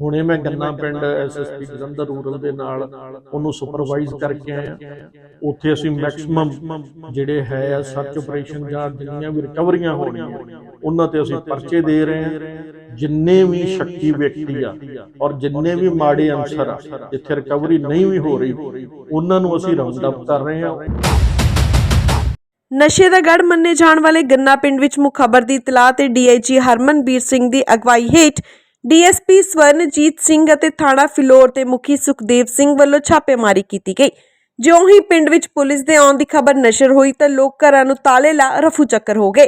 ਹੁਣੇ ਮੈਂ ਗੰਨਾ ਪਿੰਡ ਐਸਐਸਪੀ ਜਲੰਧਰ ਰੂਰਲ ਦੇ ਨਾਲ ਉਹਨੂੰ ਸੁਪਰਵਾਈਜ਼ ਕਰਕੇ ਆਇਆ ਉੱਥੇ ਅਸੀਂ ਮੈਕਸਿਮਮ ਜਿਹੜੇ ਹੈ ਆ ਸਰਚ ਆਪਰੇਸ਼ਨ ਜਾਂ ਜਿੰਨੀਆਂ ਵੀ ਰਿਕਵਰੀਆਂ ਹੋਣੀਆਂ ਉਹਨਾਂ ਤੇ ਅਸੀਂ ਪਰਚੇ ਦੇ ਰਹੇ ਹਾਂ। ਜਿੰਨੇ ਵੀ ਸ਼ੱਕੀ ਵਿਅਕਤੀ ਆ ਔਰ ਜਿੰਨੇ ਵੀ ਮਾੜੇ ਅਨਸਰ ਆ ਜਿੱਥੇ ਰਿਕਵਰੀ ਨਹੀਂ ਵੀ ਹੋ ਰਹੀ ਉਹਨਾਂ ਨੂੰ ਅਸੀਂ ਰਾਉਂਡ ਅਪ ਕਰ ਰਹੇ ਹਾਂ। ਨਸ਼ੇ ਦਾ ਗੜ ਮੰਨੇ ਜਾਣ ਵਾਲੇ ਗੰਨਾ ਪਿੰਡ ਵਿੱਚ ਮੁਖਬਰ ਦੀ ਇਤਲਾਹ ਤੇ ਡੀਆਈਜੀ ਹਰਮਨਬੀਰ ਸਿੰਘ ਦੀ ਅਗਵਾਈ ਹੇਠ ਡੀਐਸਪੀ ਸਵਰਨਜੀਤ ਸਿੰਘ ਅਤੇ ਥਾਣਾ ਫਿਲੌਰ ਦੇ ਮੁਖੀ ਸੁਖਦੇਵ ਸਿੰਘ ਵੱਲੋਂ ਛਾਪੇਮਾਰੀ ਕੀਤੀ ਗਈ। ਜਿਉਂ ਹੀ ਪਿੰਡ ਵਿੱਚ ਪੁਲਿਸ ਦੇ ਆਉਣ ਦੀ ਖਬਰ ਨਸ਼ਰ ਹੋਈ ਤਾਂ ਲੋਕ ਘਰਾਂ ਨੂੰ ਤਾਲੇ ਲਾ ਰਫੂ ਚੱਕਰ ਹੋ ਗਏ।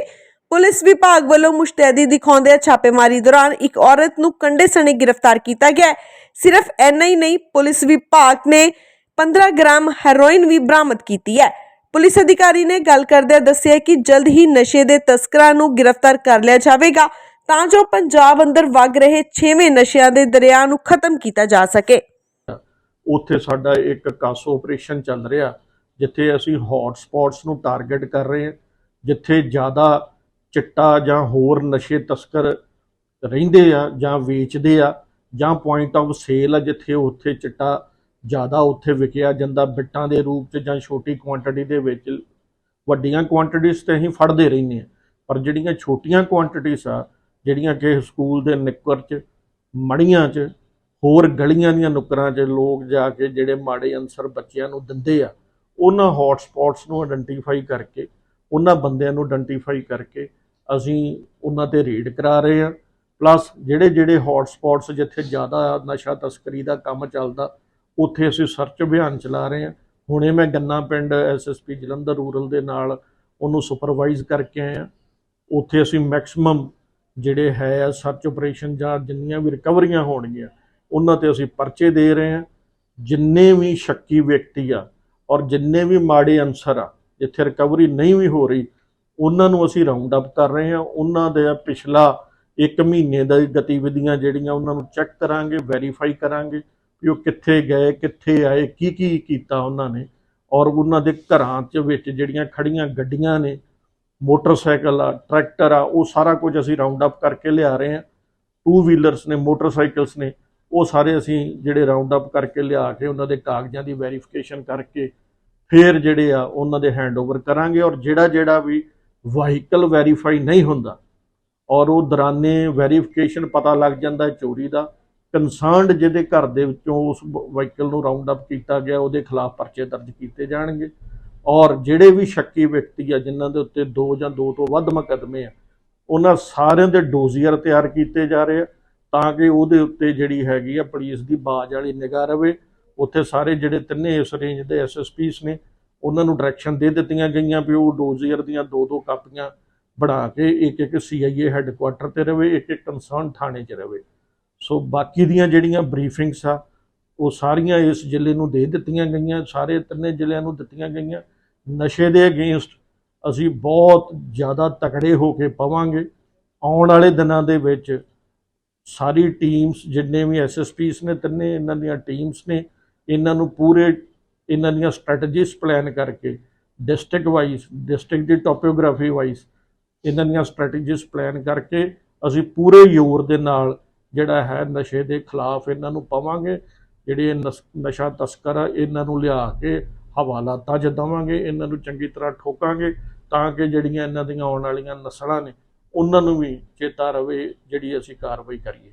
ਪੁਲਿਸ ਵਿਭਾਗ ਵੱਲੋਂ ਮੁਸ਼ਤੈਦੀ ਦਿਖਾਉਂਦਿਆਂ ਛਾਪੇਮਾਰੀ ਦੌਰਾਨ ਇੱਕ ਔਰਤ ਨੂੰ ਕੰਡੇ ਸਣੇ ਗ੍ਰਿਫਤਾਰ ਕੀਤਾ ਗਿਆ ਸਿਰਫ ਐਨਾ ਹੀ ਨਹੀਂ, ਪੁਲਿਸ ਵਿਭਾਗ ਨੇ 15 ਗ੍ਰਾਮ ਹੈਰੋਇਨ ਵੀ ਬਰਾਮਦ ਕੀਤੀ ਹੈ। ਪੁਲਿਸ ਅਧਿਕਾਰੀ ਨੇ ਗੱਲ ਕਰਦਿਆਂ ਦੱਸਿਆ ਕਿ ਜਲਦ ਹੀ ਨਸ਼ੇ ਦੇ ਤਸਕਰਾਂ ਨੂੰ ਗ੍ਰਿਫਤਾਰ ਕਰ ਲਿਆ ਜਾਵੇਗਾ। ਤਾਂ ਜੋ ਪੰਜਾਬ ਅੰਦਰ ਵਗ ਰਹੇ ਛੇਵੇਂ ਨਸ਼ਿਆਂ ਦੇ ਦਰਿਆ ਨੂੰ ਖਤਮ ਕੀਤਾ ਜਾ ਸਕੇ। ਉੱਥੇ ਸਾਡਾ ਇੱਕ ਕਾਸੋ ਆਪਰੇਸ਼ਨ ਚੱਲ ਰਿਹਾ, ਜਿੱਥੇ ਅਸੀਂ ਹੌਟ ਸਪੌਟਸ ਨੂੰ ਟਾਰਗੇਟ ਕਰ ਰਹੇ ਹਾਂ, ਜਿੱਥੇ ਜ਼ਿਆਦਾ ਚਿੱਟਾ ਜਾਂ ਹੋਰ ਨਸ਼ੇ ਤਸਕਰ ਰਹਿੰਦੇ ਆ ਜਾਂ ਵੇਚਦੇ ਆ, ਜਾਂ ਪੁਆਇੰਟ ਆਫ ਸੇਲ ਆ, ਜਿੱਥੇ ਉੱਥੇ ਚਿੱਟਾ ਜ਼ਿਆਦਾ ਉੱਥੇ ਵਿਕਿਆ ਜਾਂਦਾ ਬਿੱਟਾਂ ਦੇ ਰੂਪ 'ਚ ਜਾਂ ਛੋਟੀ ਕੁਆਂਟੀਟੀ ਦੇ ਵਿੱਚ। ਵੱਡੀਆਂ ਕੁਆਂਟੀਟੀਆਂ ਤੇ ਅਸੀਂ ਫੜਦੇ ਰਹਿੰਦੇ ਆ ਪਰ ਜਿਹੜੀਆਂ ਛੋਟੀਆਂ ਕੁਆਂਟੀਟੀਆਂ ਆ ਜਿਹੜੀਆਂ ਕਿ ਸਕੂਲ ਦੇ ਨਿੱਕਰ 'ਚ, ਮੜੀਆਂ 'ਚ, ਹੋਰ ਗਲੀਆਂ ਦੀਆਂ ਨੁੱਕਰਾਂ 'ਚ ਲੋਕ ਜਾ ਕੇ ਜਿਹੜੇ ਮਾੜੇ ਅਨਸਰ ਬੱਚਿਆਂ ਨੂੰ ਦਿੰਦੇ ਆ, ਉਹਨਾਂ ਹੌਟ ਸਪੌਟਸ ਨੂੰ ਆਇਡੈਂਟੀਫਾਈ ਕਰਕੇ, ਉਹਨਾਂ ਬੰਦਿਆਂ ਨੂੰ ਆਇਡੈਂਟੀਫਾਈ ਕਰਕੇ ਅਸੀਂ ਉਹਨਾਂ ਤੇ ਰੇਡ ਕਰਾ ਰਹੇ ਹਾਂ। ਪਲੱਸ ਜਿਹੜੇ ਜਿਹੜੇ ਹੌਟ ਸਪੌਟਸ ਜਿੱਥੇ ਜ਼ਿਆਦਾ ਨਸ਼ਾ ਤਸਕਰੀ ਦਾ ਕੰਮ ਚੱਲਦਾ, ਉੱਥੇ ਅਸੀਂ ਸਰਚ ਅਭਿਆਨ ਚਲਾ ਰਹੇ ਹਾਂ। ਹੁਣੇ ਮੈਂ ਗੰਨਾ ਪਿੰਡ ਐਸਐਸਪੀ ਜਲੰਧਰ ਰੂਰਲ ਦੇ ਨਾਲ ਉਹਨੂੰ ਸੁਪਰਵਾਈਜ਼ ਕਰਕੇ ਆਇਆ। ਉੱਥੇ ਅਸੀਂ ਮੈਕਸਿਮਮ ਜਿਹੜੇ ਹੈ ਆ ਸਰਚ ਆਪਰੇਸ਼ਨ ਜਾਂ ਜਿੰਨੀਆਂ ਵੀ ਰਿਕਵਰੀਆਂ ਹੋਣਗੀਆਂ, ਉਹਨਾਂ ਤੇ ਅਸੀਂ ਪਰਚੇ ਦੇ ਰਹੇ ਹਾਂ। ਜਿੰਨੇ ਵੀ ਸ਼ੱਕੀ ਵਿਅਕਤੀ ਆ ਔਰ ਜਿੰਨੇ ਵੀ ਮਾੜੇ ਅਨਸਰ ਆ, ਜਿੱਥੇ ਰਿਕਵਰੀ ਨਹੀਂ ਵੀ ਹੋ ਰਹੀ, ਉਹਨਾਂ ਨੂੰ ਅਸੀਂ ਰਾਉਂਡ ਅਪ ਕਰ ਰਹੇ ਹਾਂ। ਉਹਨਾਂ ਦੇ ਪਿਛਲਾ 1 ਮਹੀਨੇ ਦਾ ਗਤੀਵਿਧੀਆਂ ਜਿਹੜੀਆਂ, ਉਹਨਾਂ ਨੂੰ ਚੈੱਕ ਕਰਾਂਗੇ ਵੈਰੀਫਾਈ ਕਰਾਂਗੇ ਵੀ ਉਹ ਕਿੱਥੇ ਗਏ, ਕਿੱਥੇ ਆਏ ਕੀ ਕੀ ਕੀਤਾ ਉਹਨਾਂ ਨੇ। ਔਰ ਉਹਨਾਂ ਦੇ ਘਰਾਂ 'ਚ ਵਿੱਚ ਜਿਹੜੀਆਂ ਖੜੀਆਂ ਗੱਡੀਆਂ ਨੇ ਮੋਟਰਸਾਈਕਲ ਆ, ਟਰੈਕਟਰ ਆ, ਉਹ ਸਾਰਾ ਕੁਝ ਅਸੀਂ ਰਾਉਂਡ ਅਪ ਕਰਕੇ ਲਿਆ ਰਹੇ ਹਾਂ। ਟੂ ਵੀਲਰਸ ਨੇ, ਮੋਟਰਸਾਈਕਲਸ ਨੇ, ਉਹ ਸਾਰੇ ਅਸੀਂ ਜਿਹੜੇ ਰਾਉਂਡ ਅਪ ਕਰਕੇ ਲਿਆ ਕੇ ਉਹਨਾਂ ਦੇ ਕਾਗਜ਼ਾਂ ਦੀ ਵੈਰੀਫਿਕੇਸ਼ਨ ਕਰਕੇ ਫਿਰ ਜਿਹੜੇ ਆ ਉਹਨਾਂ ਦੇ ਹੈਂਡਓਵਰ ਕਰਾਂਗੇ ਔਰ ਜਿਹੜਾ ਜਿਹੜਾ ਵੀ ਵਾਹੀਕਲ ਵੈਰੀਫਾਈ ਨਹੀਂ ਹੁੰਦਾ ਔਰ ਉਹ ਦੌਰਾਨੇ ਵੈਰੀਫਿਕੇਸ਼ਨ ਪਤਾ ਲੱਗ ਜਾਂਦਾ ਚੋਰੀ ਦਾ ਕੰਸਰਨਡ ਜਿਹਦੇ ਘਰ ਦੇ ਵਿੱਚੋਂ ਉਸ ਵਾਹੀਕਲ ਨੂੰ ਰਾਉਂਡ ਅਪ ਕੀਤਾ ਗਿਆ, ਉਹਦੇ ਖਿਲਾਫ ਪਰਚੇ ਦਰਜ ਕੀਤੇ ਜਾਣਗੇ। ਔਰ ਜਿਹੜੇ ਵੀ ਸ਼ੱਕੀ ਵਿਅਕਤੀ ਆ, ਜਿਨ੍ਹਾਂ ਦੇ ਉੱਤੇ ਦੋ ਜਾਂ ਦੋ ਤੋਂ ਵੱਧ ਮੁਕੱਦਮੇ ਆ, ਉਹਨਾਂ ਸਾਰਿਆਂ ਦੇ ਡੋਜ਼ੀਅਰ ਤਿਆਰ ਕੀਤੇ ਜਾ ਰਹੇ ਆ, ਤਾਂ ਕਿ ਉਹਦੇ ਉੱਤੇ ਜਿਹੜੀ ਹੈਗੀ ਆ, ਪੁਲਿਸ ਦੀ ਬਾਜ ਵਾਲੀ ਨਿਗਾਹ ਰਵੇ। ਉੱਥੇ ਸਾਰੇ ਜਿਹੜੇ ਤਿੰਨੇ ਇਸ ਰੇਂਜ ਦੇ ਐਸਐਸਪੀਸ ਨੇ, ਉਹਨਾਂ ਨੂੰ ਡਾਇਰੈਕਸ਼ਨ ਦੇ ਦਿੱਤੀਆਂ ਗਈਆਂ ਵੀ ਉਹ ਡੋਜ਼ੀਅਰ ਦੀਆਂ ਦੋ ਦੋ ਕਾਪੀਆਂ ਬਣਾ ਕੇ ਇੱਕ ਇੱਕ ਸੀਆਈਏ ਹੈੱਡਕੁਆਟਰ ਤੇ ਰਵੇ, ਇੱਕ ਇੱਕ ਕੰਸਰਨ ਥਾਣੇ 'ਚ ਰਵੇ। ਸੋ ਬਾਕੀ ਦੀਆਂ ਜਿਹੜੀਆਂ ਬਰੀਫਿੰਗਸ ਆ ਉਹ ਸਾਰੀਆਂ ਇਸ ਜ਼ਿਲ੍ਹੇ ਨੂੰ ਦੇ ਦਿੱਤੀਆਂ ਗਈਆਂ, ਸਾਰੇ ਤਿੰਨੇ ਜ਼ਿਲ੍ਹਿਆਂ ਨੂੰ ਦਿੱਤੀਆਂ ਗਈਆਂ। ਨਸ਼ੇ ਦੇ ਅਗੇਂਸਟ ਅਸੀਂ ਬਹੁਤ ਜ਼ਿਆਦਾ ਤਕੜੇ ਹੋ ਕੇ ਪਵਾਂਗੇ। ਆਉਣ ਵਾਲੇ ਦਿਨਾਂ ਦੇ ਵਿੱਚ ਸਾਰੀ ਟੀਮਸ, ਜਿੰਨੇ ਵੀ ਐਸਐਸਪੀਸ ਨੇ, ਤਿੰਨੇ ਇਹਨਾਂ ਦੀਆਂ ਟੀਮਸ ਨੇ, ਇਹਨਾਂ ਨੂੰ ਪੂਰੇ ਇਹਨਾਂ ਦੀਆਂ ਸਟ੍ਰੈਟਜੀਸ ਪਲਾਨ ਕਰਕੇ, ਡਿਸਟ੍ਰਿਕਟ ਵਾਈਜ਼, ਡਿਸਟ੍ਰਿਕਟ ਦੀ ਟੋਪੋਗ੍ਰਾਫੀ ਵਾਈਜ਼ ਇਹਨਾਂ ਦੀਆਂ ਸਟ੍ਰੈਟਜੀਸ ਪਲਾਨ ਕਰਕੇ ਅਸੀਂ ਪੂਰੇ ਜ਼ੋਰ ਦੇ ਨਾਲ ਜਿਹੜਾ ਹੈ ਨਸ਼ੇ ਦੇ ਖਿਲਾਫ ਇਹਨਾਂ ਨੂੰ ਪਾਵਾਂਗੇ। ਜਿਹੜੇ ਇਹ ਨਸ- ਨਸ਼ਾ ਤਸਕਰ ਆ, ਇਹਨਾਂ ਨੂੰ ਲਿਆ ਕੇ ਹਵਾਲਾਤਾਂ 'ਚ ਦੇਵਾਂਗੇ, ਇਹਨਾਂ ਨੂੰ ਚੰਗੀ ਤਰ੍ਹਾਂ ਠੋਕਾਂਗੇ ਤਾਂ ਕਿ ਜਿਹੜੀਆਂ ਇਹਨਾਂ ਦੀਆਂ ਆਉਣ ਵਾਲੀਆਂ ਨਸਲਾਂ ਨੇ, ਉਹਨਾਂ ਨੂੰ ਵੀ ਚੇਤਾ ਰਵੇ ਜਿਹੜੀ ਅਸੀਂ ਕਾਰਵਾਈ ਕਰੀਏ।